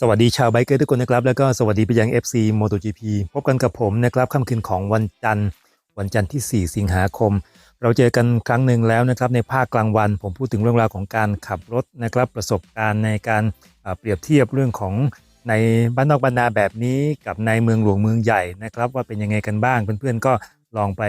สวัสดีชาวไบเกอร์ทุกคนนะครับ แล้วก็สวัสดีไปยัง FC MotoGP พบกันกับผมนะครับค่ำคืนของวันจันทร์ วันจันทร์ที่ 4 สิงหาคม เราเจอกันครั้งหนึ่งแล้วนะครับ ในภาคกลางวัน ผมพูดถึงเรื่องราวของการขับรถนะครับ ประสบการณ์ในการเปรียบเทียบเรื่องของในบ้านนอกบ้านนาแบบนี้กับในเมืองหลวงเมืองใหญ่นะครับ ว่าเป็นยังไงกันบ้างเพื่อนๆก็ลองไป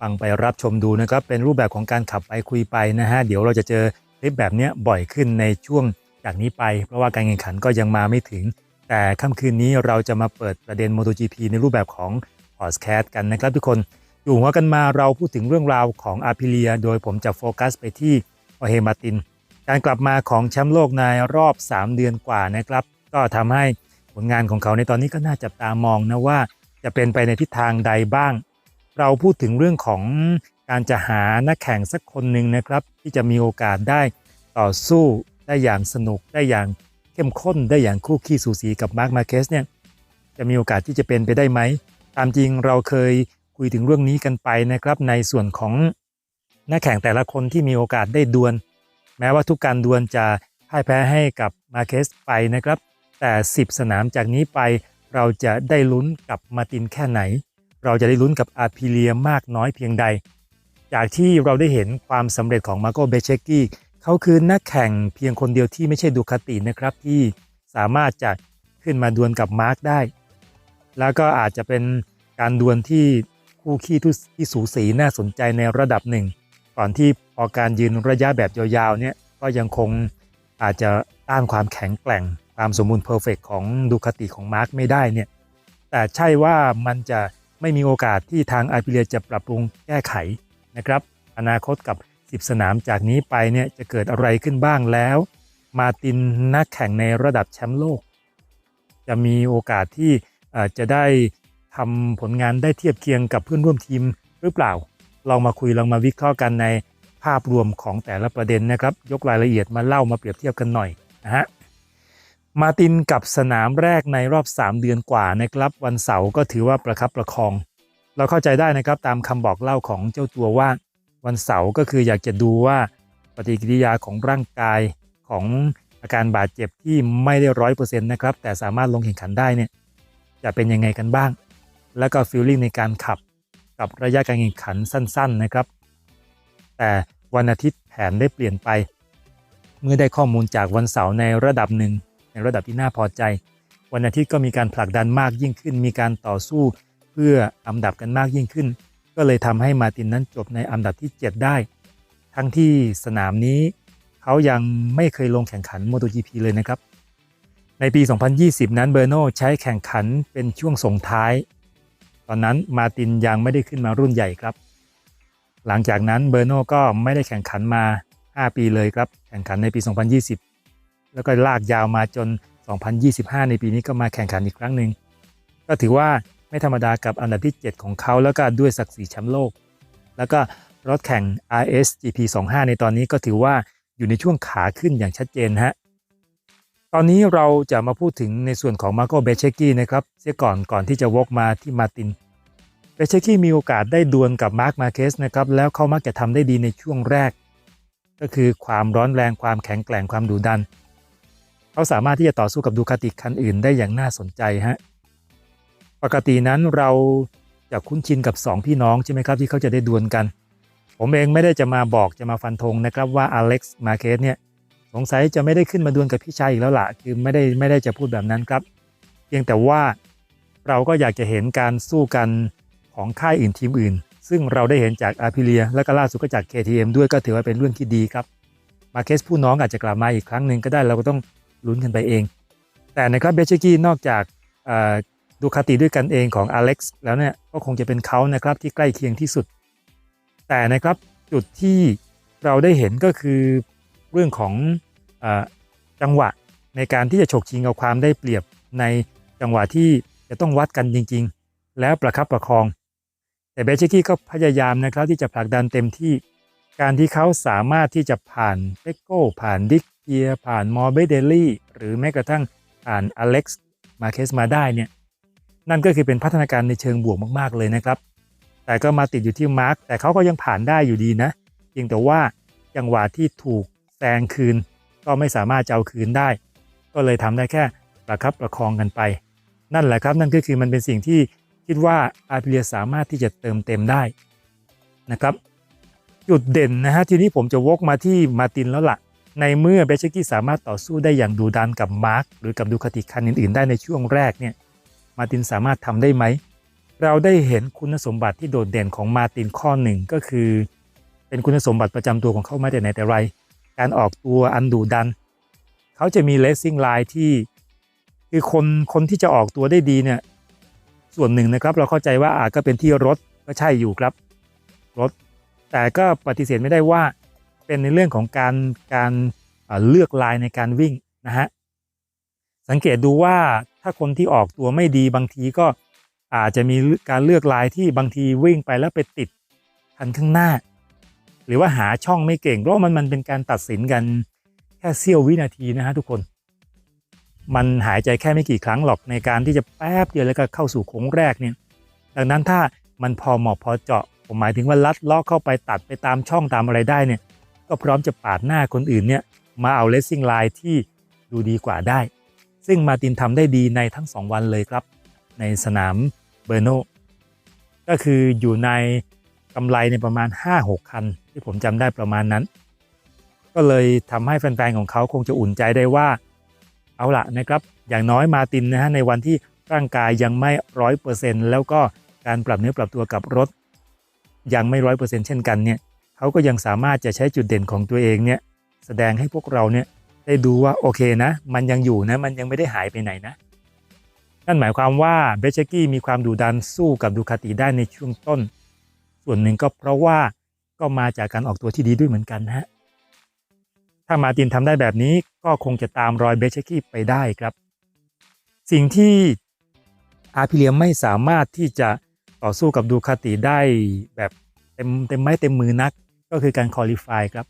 ฟังไปรับชมดูนะครับ เป็นรูปแบบของการขับไปคุยไปนะฮะเดี๋ยวเราจะเจอคลิปแบบนี้บ่อยขึ้นในช่วง จากนี้ไป เพราะว่าการแข่งขันก็ยังมาไม่ถึง แต่ค่ำคืนนี้เราจะมาเปิดประเด็น MotoGP ในรูปแบบของพอดแคสต์กันนะครับทุกคน อยู่หัวกันมาเราพูดถึงเรื่องราวของอาพิเลีย โดยผมจะโฟกัสไปที่โอเฮมาติน การกลับมาของแชมป์โลกในรอบ 3 เดือนกว่านะครับ ก็ทำให้ผลงานของเขาในตอนนี้ก็น่าจับตามองนะว่าจะเป็นไปในทิศทางใดบ้าง เราพูดถึงเรื่องของการจะหานักแข่งสักคนหนึ่งนะครับ ที่จะมีโอกาสได้ต่อสู้ ได้อย่างสนุกได้อย่างเข้มข้นได้อย่างคู่ขี้สูสีกับมาร์คมาเคสเนี่ยจะมีโอกาสที่จะเป็นไปได้ไหม ตามจริงเราเคยคุยถึงเรื่องนี้กันไปนะครับในส่วนของนักแข่งแต่ละคนที่มีโอกาสได้ดวล แม้ว่าทุกการดวลจะพ่ายแพ้ให้กับมาเคสไปนะครับ แต่ 10 สนามจากนี้ไป เราจะได้ลุ้นกับมาตินแค่ไหน เราจะได้ลุ้นกับอาพิเลียมากน้อยเพียงใด จากที่เราได้เห็นความสำเร็จของมาโกเบเชกกี้ เขาคือนักแข่งเพียงคนเดียวที่ไม่ใช่ดูคาตินะครับที่สามารถจะขึ้นมาดวลกับมาร์กได้ แล้วก็อาจจะเป็นการดวลที่คู่ขี้ที่สูสีน่าสนใจในระดับหนึ่ง ก่อนที่พอการยืนระยะแบบยาวๆเนี่ยก็ยังคงอาจจะต้านความแข็งแกร่งความสมบูรณ์เพอร์เฟกของดูคาติของมาร์กไม่ได้เนี่ยแต่ใช่ว่ามันจะไม่มีโอกาสที่ทางอาพิเลียจะปรับปรุงแก้ไขนะครับ อนาคตกับ 10 สนามจากนี้ไปเนี่ยจะเกิดอะไรขึ้นบ้างแล้ว มาตินนักแข่งในระดับแชมป์โลก จะมีโอกาสที่จะได้ทำผลงานได้เทียบเคียงกับเพื่อนร่วมทีมหรือเปล่า ลองมาคุยลองมาวิเคราะห์กันในภาพรวมของแต่ละประเด็นนะครับ ยกรายละเอียดมาเล่ามาเปรียบเทียบกันหน่อยนะฮะมาตินกับสนามแรกในรอบ 3 เดือนกว่านะครับ วันเสาร์ก็ถือว่าประคับประคอง เราเข้าใจได้นะครับตามคำบอกเล่าของเจ้าตัวว่า วันเสาร์ก็คืออยากจะดูว่าปฏิกิริยาของร่างกายของอาการบาดเจ็บที่ไม่ได้ร้อยเปอร์เซ็นต์นะครับ แต่สามารถลงแข่งขันได้เนี่ยจะเป็นยังไงกันบ้าง แล้วก็ฟีลลิ่งในการขับกับระยะการแข่งขันสั้น ๆนะครับ แต่วันอาทิตย์แผนได้เปลี่ยนไป เมื่อได้ข้อมูลจากวันเสาร์ในระดับหนึ่ง ในระดับที่น่าพอใจ วันอาทิตย์ก็มีการผลักดันมากยิ่งขึ้น มีการต่อสู้เพื่ออันดับกันมากยิ่งขึ้น ก็เลยทำให้มาตินนั้นจบในอันดับที่ 7 ได้ ทั้งที่สนามนี้เขายังไม่เคยลงแข่งขัน MotoGP เลยนะครับ ในปี 2020 นั้นเบอร์โนใช้แข่งขันเป็นช่วงส่งท้าย ตอนนั้นมาตินยังไม่ได้ขึ้นมารุ่นใหญ่ครับ หลังจากนั้นเบอร์โนก็ไม่ได้แข่งขันมา 5 ปีเลยครับ แข่งขันในปี 2020 แล้วก็ลากยาวมาจน 2025 ในปีนี้ก็มาแข่งขันอีกครั้งหนึ่งก็ถือว่า ไม่ธรรมดากับอันดับที่ 7 ของเขาแล้วก็ด้วยศักดิ์ศรีแชมป์โลก แล้วก็รถแข่ง RS GP 25 ในตอนนี้ก็ถือว่าอยู่ในช่วงขาขึ้นอย่างชัดเจนฮะตอนนี้เราจะมาพูดถึงในส่วนของมาโกเบเชกี้นะครับเสียก่อนก่อนที่จะวกมาที่มาตินเบเชกี้มีโอกาสได้ดวลกับมาร์คมาเคสนะครับแล้วเขามักจะทำได้ดีในช่วงแรก ก็คือความร้อนแรงความแข็งแกร่งความดุดัน เขาสามารถที่จะต่อสู้กับดูคาติคันอื่นได้อย่างน่าสนใจฮะ ปกตินั้นเราจะคุ้นชินกับ 2 พี่น้องใช่ไหมครับที่เขาจะได้ดวลกัน ผมเองไม่ได้จะมาบอกจะมาฟันธงนะครับว่าอเล็กซ์มาเคสเนี่ยสงสัยจะไม่ได้ขึ้นมาดวลกับพี่ชายอีกแล้วล่ะ คือไม่ได้ไม่ได้จะพูดแบบนั้นครับ เพียงแต่ว่าเราก็อยากจะเห็นการสู้กันของค่ายอื่นทีมอื่น ซึ่งเราได้เห็นจากอาพิเลีย และก็ล่าสุดก็จาก KTM ด้วยก็ถือว่าเป็นเรื่องที่ดีครับ มาเคสผู้น้องอาจจะกลับมาอีกครั้งหนึ่งก็ได้เราก็ต้องลุ้นกันไปเอง แต่นะครับเบเชกี้นอกจาก ดูคาติด้วยกันเองของอเล็กซ์แล้วเนี่ยก็คงจะเป็นเขานะครับที่ใกล้เคียงที่สุด แต่นะครับจุดที่เราได้เห็นก็คือเรื่องของอจังหวะในการที่จะฉกชิงเอาความได้เปรียบในจังหวะที่จะต้องวัดกันจริง ๆ แล้วประคับประคอง แต่เบเชกี้ก็พยายามนะครับที่จะผลักดันเต็มที่การที่เขาสามารถที่จะผ่านเปโก้ผ่านดิกเกียผ่านมอร์เบเดลี่หรือแม้กระทั่งผ่านอเล็กซ์มาเคสมาได้เนี่ย นั่นก็คือเป็นพัฒนาการในเชิงบวกมากๆเลยนะครับ แต่ก็มาติดอยู่ที่มาร์กแต่เขาก็ยังผ่านได้อยู่ดีนะ เพียงแต่ว่าจังหวะที่ถูกแซงคืน ก็ไม่สามารถจะเอาคืนได้ ก็เลยทำได้แค่ประคับประคองกันไป นั่นแหละครับนั่นก็คือมันเป็นสิ่งที่คิดว่าอาร์เลียสามารถที่จะเติมเต็มได้นะครับจุดเด่นนะฮะทีนี้ผมจะวกมาที่มาตินแล้วล่ะ ในเมื่อเบเชกี้สามารถต่อสู้ได้อย่างดูดันกับมาร์คหรือกับดูคาติคันอื่นๆ ได้ในช่วงแรกเนี่ย มาตินสามารถทำได้ไหม เราได้เห็นคุณสมบัติที่โดดเด่นของมาตินข้อหนึ่งก็คือ เป็นคุณสมบัติประจำตัวของเขามาแต่ไหนแต่ไร การออกตัวอันดุดัน เขาจะมีเลสซิ่งไลน์ที่คือคนคนที่จะออกตัวได้ดีเนี่ยส่วนหนึ่งนะครับ เราเข้าใจว่าอาจก็เป็นที่รถก็ใช่อยู่ครับรถ แต่ก็ปฏิเสธไม่ได้ว่าเป็นในเรื่องของการการเอ่อเลือกลายในการวิ่งนะฮะสังเกตดูว่า ถ้าคนที่ออกตัวไม่ดีบางทีก็อาจจะมีการเลือกลายที่บางทีวิ่งไปแล้วไปติดคันข้างหน้า หรือว่าหาช่องไม่เก่งเพราะมันมันเป็นการตัดสินกันแค่เสี้ยววินาทีนะฮะทุกคน มันหายใจแค่ไม่กี่ครั้งหรอกในการที่จะแป๊บเดียวแล้วก็เข้าสู่โค้งแรกเนี่ยดังนั้นถ้ามันพอเหมาะพอเจาะผมหมายถึงว่าลัดลาะเข้าไปตัดไปตามช่องตามอะไรได้เนี่ยก็พร้อมจะปาดหน้าคนอื่นเนี่ยมาเอาเลสซิ่งไลน์ที่ดูดีกว่าได้ ซึ่งมาตินทำได้ดีในทั้ง 2 วันเลยครับ ในสนามเบอร์โนก็คืออยู่ในกำไรในประมาณ 5-6 คัน ที่ผมจำได้ประมาณนั้น ก็เลยทำให้แฟนๆของเขาคงจะอุ่นใจได้ว่า เอาละนะครับ อย่างน้อยมาตินนะฮะในวันที่ร่างกายยังไม่ร้อยเปอร์เซ็นต์แล้วก็การปรับเนื้อปรับตัวกับรถ ยังไม่ร้อยเปอร์เซ็นต์เช่นกันเนี่ยเขาก็ยังสามารถจะใช้จุดเด่นของตัวเองเนี่ยแสดงให้พวกเราเนี่ย ได้ดูว่าโอเคนะ มันยังอยู่นะ มันยังไม่ได้หายไปไหนนะ นั่นหมายความว่าเบเชกี้มีความดุดันสู้กับดูคาติได้ในช่วงต้น ส่วนหนึ่งก็เพราะว่าก็มาจากการออกตัวที่ดีด้วยเหมือนกันนะฮะ ถ้ามาตินทำได้แบบนี้ก็คงจะตามรอยเบเชกี้ไปได้ครับ สิ่งที่อาพิเลียมไม่สามารถที่จะต่อสู้กับดูคาติได้แบบเต็มเต็มไม้เต็มมือนักก็คือการคอลิฟายครับ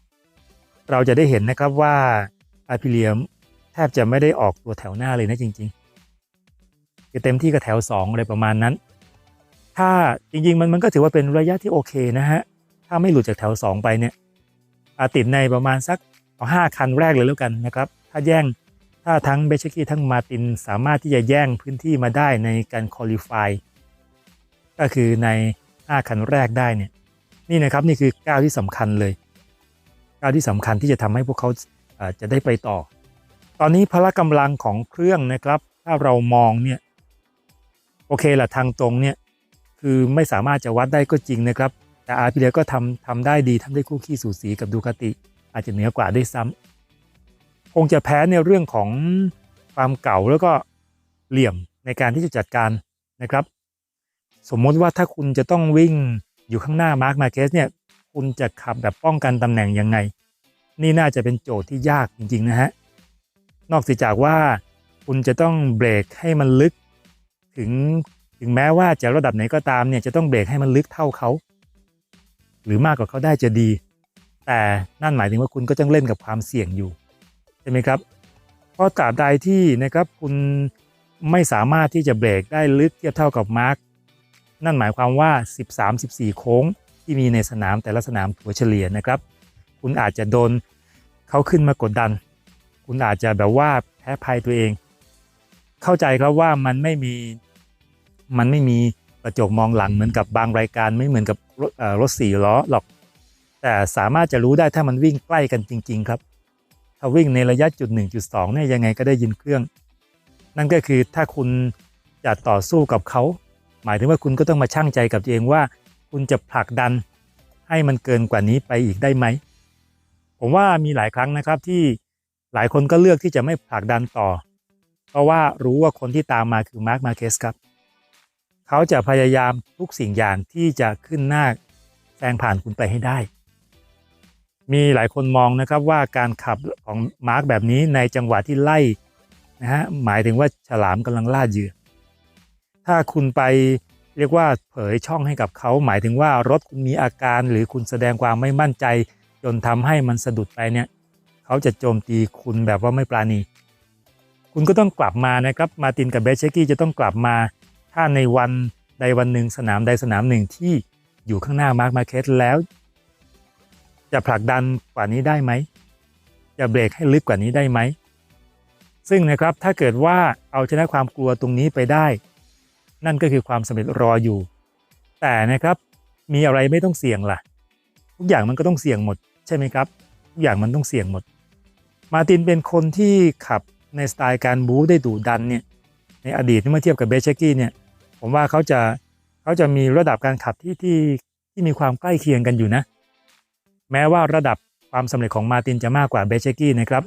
เราจะได้เห็นนะครับว่า อาพิเลียมแทบจะไม่ได้ออกตัวแถวหน้าเลยนะจริงๆคือเต็มที่ก็แถว 2 อะไรประมาณนั้น ถ้าจริงๆมันมันก็ถือว่าเป็นระยะที่โอเคนะฮะ ถ้าไม่หลุดจากแถว 2 ไปเนี่ยอาติดในประมาณสักเอาห้าคันแรกเลยแล้วกันนะครับ ถ้าแย่งถ้าทั้งเบชกี้ทั้งมาตินสามารถที่จะแย่งพื้นที่มาได้ในการคอลิฟายก็คือใน 5 คันแรกได้เนี่ยนี่นะครับนี่คือก้าวที่สำคัญเลยก้าวที่สำคัญที่จะทำให้พวกเขา จะได้ไปต่อ ตอนนี้พละกำลังของเครื่องนะครับ ถ้าเรามองเนี่ยโอเคละทางตรงเนี่ยคือไม่สามารถจะวัดได้ก็จริงนะครับ แต่อาร์พีเดียก็ทำทำได้ดีทำได้คู่ขี้สูสีกับดูคาติ อาจจะเหนือกว่าได้ซ้ำคงจะแพ้ในเรื่องของความเก่าแล้วก็เหลี่ยมในการที่จะจัดการนะครับ สมมติว่าถ้าคุณจะต้องวิ่งอยู่ข้างหน้ามาร์คมาเคสเนี่ยคุณจะขับแบบป้องกันตำแหน่งยังไง นี่น่าจะเป็นโจทย์ที่ยากจริง ๆ นะฮะ นอกจากว่าคุณจะต้องเบรกให้มันลึก ถึงถึงแม้ว่าจะระดับไหนก็ตามเนี่ยจะต้องเบรกให้มันลึกเท่าเขา หรือมากกว่าเขาได้จะดี แต่นั่นหมายถึงว่าคุณก็ต้องเล่นกับความเสี่ยงอยู่ใช่ไหมครับ เพราะตราบใดที่นะครับคุณไม่สามารถที่จะเบรกได้ลึกเทียบเท่ากับมาร์คนั่นหมายความว่า 13-14 โค้งที่มีในสนามแต่ละสนามถัวเฉลี่ยนะครับ คุณอาจจะโดนเขาขึ้นมากดดัน คุณอาจจะแบบว่าแพ้ภัยตัวเอง เข้าใจครับว่ามันไม่มีมันไม่มีกระจกมองหลังเหมือนกับบางรายการไม่เหมือนกับรถรถสี่ล้อหรอก แต่สามารถจะรู้ได้ถ้ามันวิ่งใกล้กันจริง ๆ ครับ ถ้าวิ่งในระยะจุด1จุด2เนี่ยยังไงก็ได้ยินเครื่อง นั่นก็คือถ้าคุณจะต่อสู้กับเขา หมายถึงว่าคุณก็ต้องมาชั่งใจกับตัวเองว่า คุณจะผลักดันให้มันเกินกว่านี้ไปอีกได้ไหม ผมว่ามีหลายครั้งนะครับที่หลายคนก็เลือกที่จะไม่ผลักดันต่อ เพราะว่ารู้ว่าคนที่ตามมาคือมาร์คมาเคสครับ เขาจะพยายามทุกสิ่งอย่างที่จะขึ้นหน้าแซงผ่านคุณไปให้ได้ มีหลายคนมองนะครับว่าการขับของมาร์คแบบนี้ในจังหวะที่ไล่นะฮะหมายถึงว่าฉลามกำลังล่าเหยื่อ ถ้าคุณไปเรียกว่าเผยช่องให้กับเขา หมายถึงว่ารถคุณมีอาการหรือคุณแสดงความไม่มั่นใจ จนทำให้มันสะดุดไปเนี่ยเขาจะโจมตีคุณแบบว่าไม่ปราณี คุณก็ต้องกลับมานะครับ มาตินกับเบสเชกี้จะต้องกลับมา ถ้าในวันใดวันหนึ่งสนามใดสนามหนึ่งที่อยู่ข้างหน้ามาร์คมาเคสแล้ว จะผลักดันกว่านี้ได้ไหม จะเบรกให้ลึกกว่านี้ได้ไหม ซึ่งนะครับถ้าเกิดว่าเอาชนะความกลัวตรงนี้ไปได้ นั่นก็คือความสำเร็จรออยู่ แต่นะครับมีอะไรไม่ต้องเสี่ยงล่ะ ทุกอย่างมันก็ต้องเสี่ยงหมด ใช่ไหมครับทุกอย่างมันต้องเสี่ยงหมด มาตินเป็นคนที่ขับในสไตล์การบู๊ได้ดุดันเนี่ยในอดีตเมื่อเทียบกับเบเชกี้เนี่ยผมว่าเขาจะเขาจะมีระดับการขับที่ที่ที่มีความใกล้เคียงกันอยู่นะ แม้ว่าระดับความสำเร็จของมาตินจะมากกว่าเบเชกี้นะครับ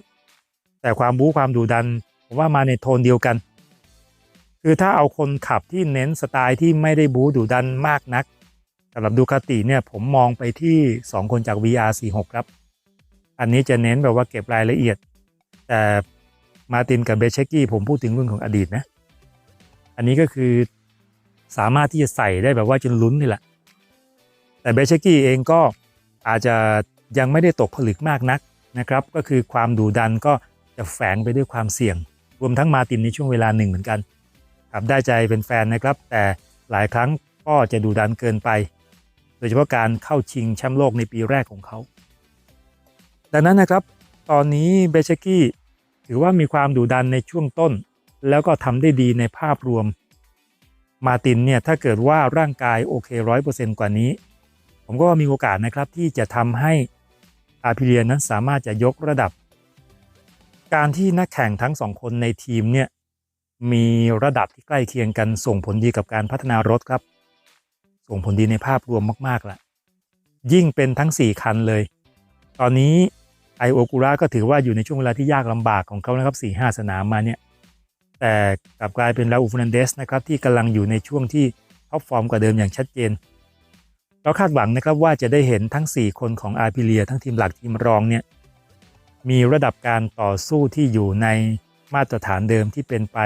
แต่ความบู๊ความดุดัน ผมว่ามาในโทนเดียวกัน คือถ้าเอาคนขับที่เน้นสไตล์ที่ไม่ได้บู๊ดุดันมากนักำหรับดูคาติเนี่ยผมมองไปที่ 2 คนจาก VR46 ครับ อันนี้จะเน้นแบบว่าเก็บรายละเอียด แต่มาตินกับเบเชกกี้ผมพูดถึงเรื่องของอดีตนะ อันนี้ก็คือสามารถที่จะใส่ได้แบบว่าจนลุ้นนี่แหละ แต่เบเชกกี้เองก็อาจจะยังไม่ได้ตกผลึกมากนักนะครับ ก็คือความดุดันก็จะแฝงไปด้วยความเสี่ยง รวมทั้งมาตินในช่วงเวลาหนึ่งเหมือนกันครับได้ใจเป็นแฟนนะครับ แต่หลายครั้งก็จะดุดันเกินไป โดยเฉพาะการเข้าชิงแชมป์โลกในปีแรกของเขา ดังนั้นนะครับ ตอนนี้เบเชกี้ถือว่ามีความดุดันในช่วงต้น แล้วก็ทำได้ดีในภาพรวม มาตินเนี่ยถ้าเกิดว่าร่างกายโอเคร้อยเปอร์เซนต์กว่านี้ ผมก็มีโอกาสนะครับที่จะทำให้อาพิเลียนั้นสามารถจะยกระดับ การที่นักแข่งทั้งสองคนในทีมเนี่ยมีระดับที่ใกล้เคียงกันส่งผลดีกับการพัฒนารถครับ ส่งผลดีในภาพรวมมากๆแหละยิ่งเป็นทั้ง 4 คันเลย ตอนนี้ไอโอกูระก็ถือว่าอยู่ในช่วงเวลาที่ยากลำบากของเขานะครับ4 5สนามมาเนี่ย แต่กลับกลายเป็นลาอูฟนันเดสนะครับที่กำลังอยู่ในช่วงที่ท็อปฟอร์มกว่าเดิมอย่างชัดเจน เราคาดหวังนะครับว่าจะได้เห็นทั้ง 4 คนของอาร์พิเลีย ทั้งทีมหลักทีมรองเนี่ยมีระดับการต่อสู้ที่อยู่ในมาตรฐานเดิมที่เป็นไป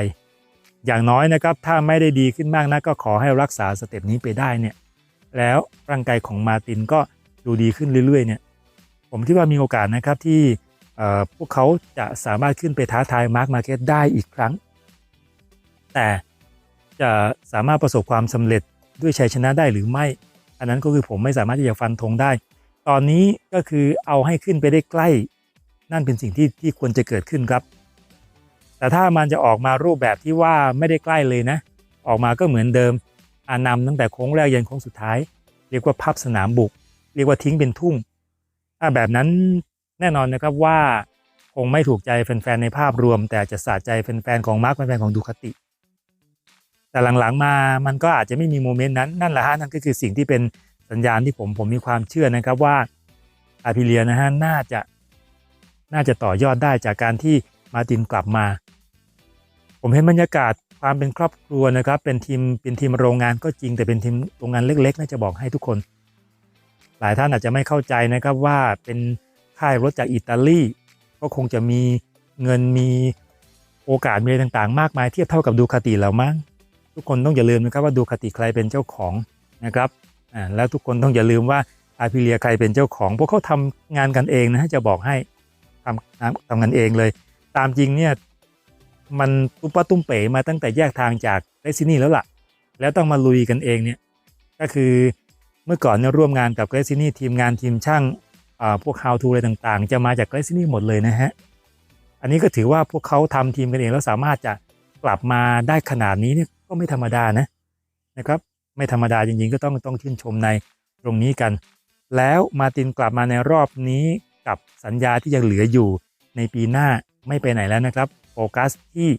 อย่างน้อยนะครับถ้าไม่ได้ดีขึ้นมากนะก็ขอให้รักษาสเต็ปนี้ไปได้เนี่ยแล้วร่างกายของมาตินก็ดูดีขึ้นเรื่อยๆเนี่ยผมคิดว่ามีโอกาสนะครับที่พวกเขาจะสามารถขึ้นไปท้าทายมาร์คมาเก็ตได้อีกครั้ง แต่จะสามารถประสบความสำเร็จด้วยชัยชนะได้หรือไม่ อันนั้นก็คือผมไม่สามารถที่จะฟันธงได้ ตอนนี้ก็คือเอาให้ขึ้นไปได้ใกล้ นั่นเป็นสิ่งที่ที่ควรจะเกิดขึ้นครับ แต่ถ้ามันจะออกมารูปแบบที่ว่าไม่ได้ใกล้เลยนะ ออกมาก็เหมือนเดิมอานำตั้งแต่โค้งแรกยันโค้งสุดท้าย เรียกว่าพับสนามบุก เรียกว่าทิ้งเป็นทุ่ง ถ้าแบบนั้นแน่นอนนะครับว่าคงไม่ถูกใจแฟนๆในภาพรวม แต่จะสะใจแฟนๆของมาร์คแฟนๆของดูคาติ แต่หลังๆมามันก็อาจจะไม่มีโมเมนต์นั้นนั่นแหละฮะนั่นก็คือสิ่งที่เป็นสัญญาณที่ผมผมมีความเชื่อนะครับว่าอาพิเลียนะฮะน่าจะน่าจะต่อยอดได้จากการที่มาตินกลับมา ผมเห็นบรรยากาศความเป็นครอบครัวนะครับ เป็นทีมเป็นทีมโรงงานก็จริง แต่เป็นทีมโรงงานเล็กๆน่าจะบอกให้ทุกคน หลายท่านอาจจะไม่เข้าใจนะครับว่าเป็นค่ายรถจากอิตาลีก็คงจะมีเงินมีโอกาสมีอะไรต่างๆ มากมายเทียบเท่ากับดูคาติแล้วมั้งทุกคนต้องอย่าลืมนะครับว่าดูคาติใครเป็นเจ้าของนะครับอ่าแล้วทุกคนต้องอย่าลืมว่าอาพิเลียใครเป็นเจ้าของ พวกเขาทำงานกันเองนะจะบอกให้ทำทำกันเองเลย ตามจริงเนี่ย มันตุ้มป้าตุ้มเป๋มาตั้งแต่แยกทางจากเรซินี่แล้วล่ะ แล้วต้องมาลุยกันเองเนี่ยก็คือเมื่อก่อนเนี่ยร่วมงานกับเรซินี่ทีมงานทีมช่างพวก how to อะไรต่างๆ จะมาจากเรซินี่หมดเลยนะฮะอันนี้ก็ถือว่าพวกเขาทำทีมกันเองแล้วสามารถจะกลับมาได้ขนาดนี้เนี่ยก็ไม่ธรรมดานะนะครับไม่ธรรมดาจริงๆก็ต้องต้องชื่นชมในตรงนี้กัน แล้วมาตินกลับมาในรอบนี้กับสัญญาที่ยังเหลืออยู่ในปีหน้าไม่ไปไหนแล้วนะครับ โฟกัสที่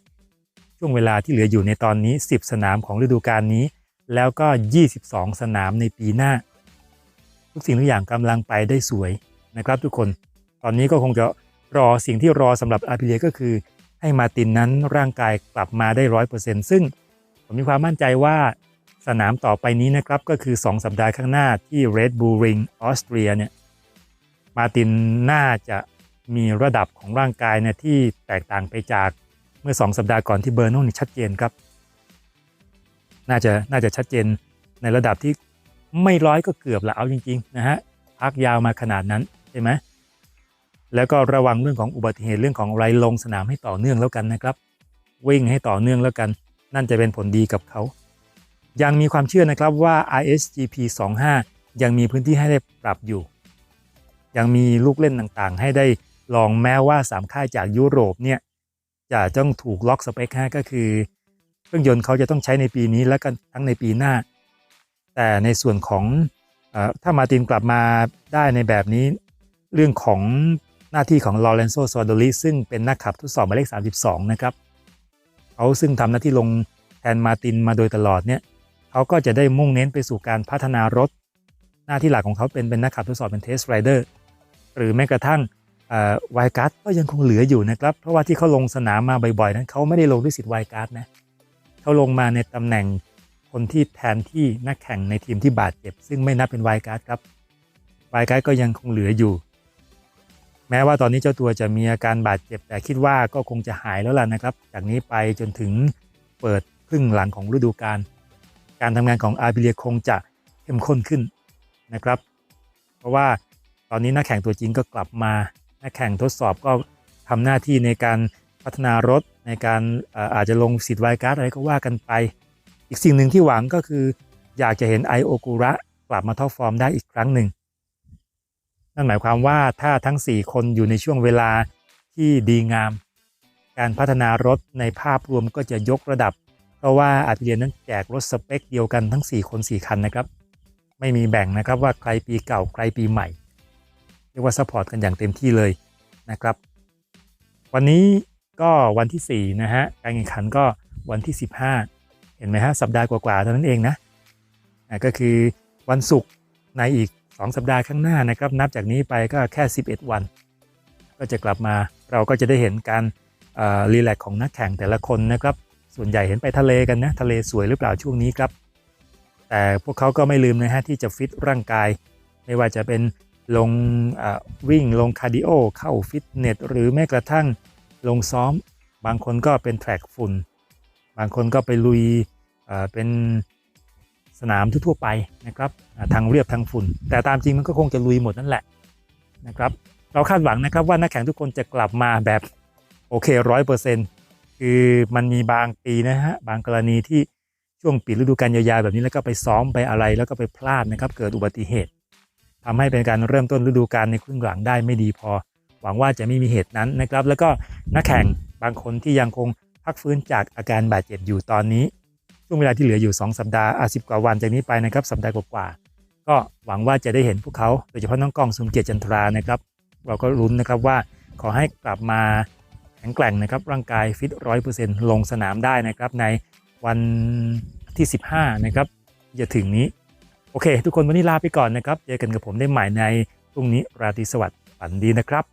ช่วงเวลาที่เหลืออยู่ในตอนนี้ 10 สนามของฤดูกาลนี้ แล้วก็ 22 สนามในปีหน้า ทุกสิ่งทุกอย่างกำลังไปได้สวยนะครับทุกคน ตอนนี้ก็คงจะรอสิ่งที่รอสำหรับอาพิเลียก็คือ ให้มาตินนั้นร่างกายกลับมาได้ร้อยเปอร์เซ็นต์ซึ่งผมมีความมั่นใจว่าสนามต่อไปนี้นะครับก็คือ 2 สัปดาห์ข้างหน้าที่ Red Bull Ring ออสเตรียเนี่ยมาตินน่าจะ มีระดับของร่างกายเนี่ยที่แตกต่างไปจากเมื่อ 2 สัปดาห์ก่อนที่เบอร์โน่นี่ชัดเจนครับ น่าจะน่าจะชัดเจนในระดับที่ไม่ร้อยก็เกือบละเอาจริงๆนะฮะพักยาวมาขนาดนั้นใช่ไหมแล้วก็ระวังเรื่องของอุบัติเหตุเรื่องของไรลงสนามให้ต่อเนื่องแล้วกันนะครับ วิ่งให้ต่อเนื่องแล้วกัน นั่นจะเป็นผลดีกับเขา ยังมีความเชื่อนะครับว่า ISGP 25ยังมีพื้นที่ให้ได้ปรับอยู่ ยังมีลูกเล่นต่างๆ ให้ได้ ลองแม้ว่าสามค่ายจากยุโรปเนี่ยจะต้องถูกล็อกสเปคฮะก็คือ เครื่องยนต์เขาจะต้องใช้ในปีนี้และก็ทั้งในปีหน้า แต่ในส่วนของอถ้ามาตินกลับมาได้ในแบบนี้ เรื่องของหน้าที่ของลอเรนโซซอดลิซึ่งเป็นนักขับทดสอบหมายเลข 32 นะครับเขาซึ่งทำหน้าที่ลงแทนมาตินมาโดยตลอดเนี่ยเขาก็จะได้มุ่งเน้นไปสู่การพัฒนารถ หน้าที่หลักของเขาเป็นเป็นนักขับทดสอบเป็นเทสไรเดอร์หรือแม้กระทั่ง ไวการ์ดก็ยังคงเหลืออยู่นะครับ เพราะว่าที่เขาลงสนามมาบ่อยๆ นั้นเขาไม่ได้ลงด้วยสิทธิ์ไวการ์ดนะเขาลงมาในตำแหน่งคนที่แทนที่นักแข่งในทีมที่บาดเจ็บ ซึ่งไม่นับเป็นไวการ์ดครับไวการ์ดก็ยังคงเหลืออยู่ แม้ว่าตอนนี้เจ้าตัวจะมีอาการบาดเจ็บ แต่คิดว่าก็คงจะหายแล้วล่ะนะครับ จากนี้ไปจนถึงเปิดครึ่งหลังของฤดูกาลการทำงานของอาร์บิเลียคงจะเข้มข้นขึ้นนะครับ เพราะว่าตอนนี้นักแข่งตัวจริงก็กลับมา นักแข่งทดสอบก็ทำหน้าที่ในการพัฒนารถในการเอ่อาจจะลงสิทธิ์ไวการ์ดอะไรก็ว่ากันไป อีกสิ่งหนึ่งที่หวังก็คือ อยากจะเห็นไอโอกุระกลับมาท็อปฟอร์มได้อีกครั้งหนึ่ง นั่นหมายความว่าถ้าทั้ง 4 คนอยู่ในช่วงเวลาที่ดีงาม การพัฒนารถในภาพรวมก็จะยกระดับ เพราะว่าอาเรียนนั้นแจกรถสเปคเดียวกันทั้ง 4 คน 4 คันนะครับ ไม่มีแบ่งนะครับว่าใครปีเก่าใครปีใหม่ เรียกว่าซัพพอร์ตกันอย่างเต็มที่เลยนะครับ วันนี้ก็วันที่ 4 นะฮะ การแข่งขันก็วันที่ 15 เห็นไหมฮะ สัปดาห์กว่าๆเท่านั้นเองนะอ่าก็คือวันศุกร์ในอีก 2 สัปดาห์ข้างหน้านะครับ นับจากนี้ไปก็แค่ 11 วัน ก็จะกลับมาเราก็จะได้เห็นการรีแลกซ์ของนักแข่งแต่ละคนนะครับ ส่วนใหญ่เห็นไปทะเลกันนะ ทะเลสวยหรือเปล่าช่วงนี้ครับ แต่พวกเขาก็ไม่ลืมนะฮะที่จะฟิตร่างกาย ไม่ว่าจะเป็น ลงวิ่งลงคาร์ดิโอเข้าฟิตเนสหรือแม้กระทั่งลงซ้อม บางคนก็เป็นแทร็กฝุ่น บางคนก็ไปลุยเป็นสนามทั่วไปนะครับทางเรียบทางฝุ่น แต่ตามจริงมันก็คงจะลุยหมดนั่นแหละนะครับเราคาดหวังนะครับว่านักแข่งทุกคนจะกลับมาแบบโอเคร้อยเปอร์เซ็นต์คือมันมีบางปีนะฮะบางกรณีที่ช่วงปิดฤดูกาลยาวๆแบบนี้แล้วก็ไปซ้อมไปอะไรแล้วก็ไปพลาดนะครับเกิดอุบัติเหตุ ทำให้เป็นการเริ่มต้นฤดูกาลในครึ่งหลังได้ไม่ดีพอ หวังว่าจะไม่มีเหตุนั้นนะครับ แล้วก็นักแข่งบางคนที่ยังคงพักฟื้นจากอาการบาดเจ็บอยู่ตอนนี้ ช่วงเวลาที่เหลืออยู่ 2 สัปดาห์อาสิบกว่าวันจากนี้ไปนะครับสัปดาห์กว่าๆก็หวังว่าจะได้เห็นพวกเขาโดยเฉพาะน้องกล้องสุมเกียรติจันทรานะครับ เราก็ลุ้นนะครับว่าขอให้กลับมาแข็งแกร่งนะครับร่างกายฟิตร้อยเปอร์เซ็นต์ลงสนามได้นะครับในวันที่ 15นะครับที่จะถึงนี้ โอเค ทุกคนวันนี้ลาไปก่อนนะครับ เจอกันกับผมได้ใหม่ในพรุ่งนี้ราตรีสวัสดิ์ฝันดีนะครับ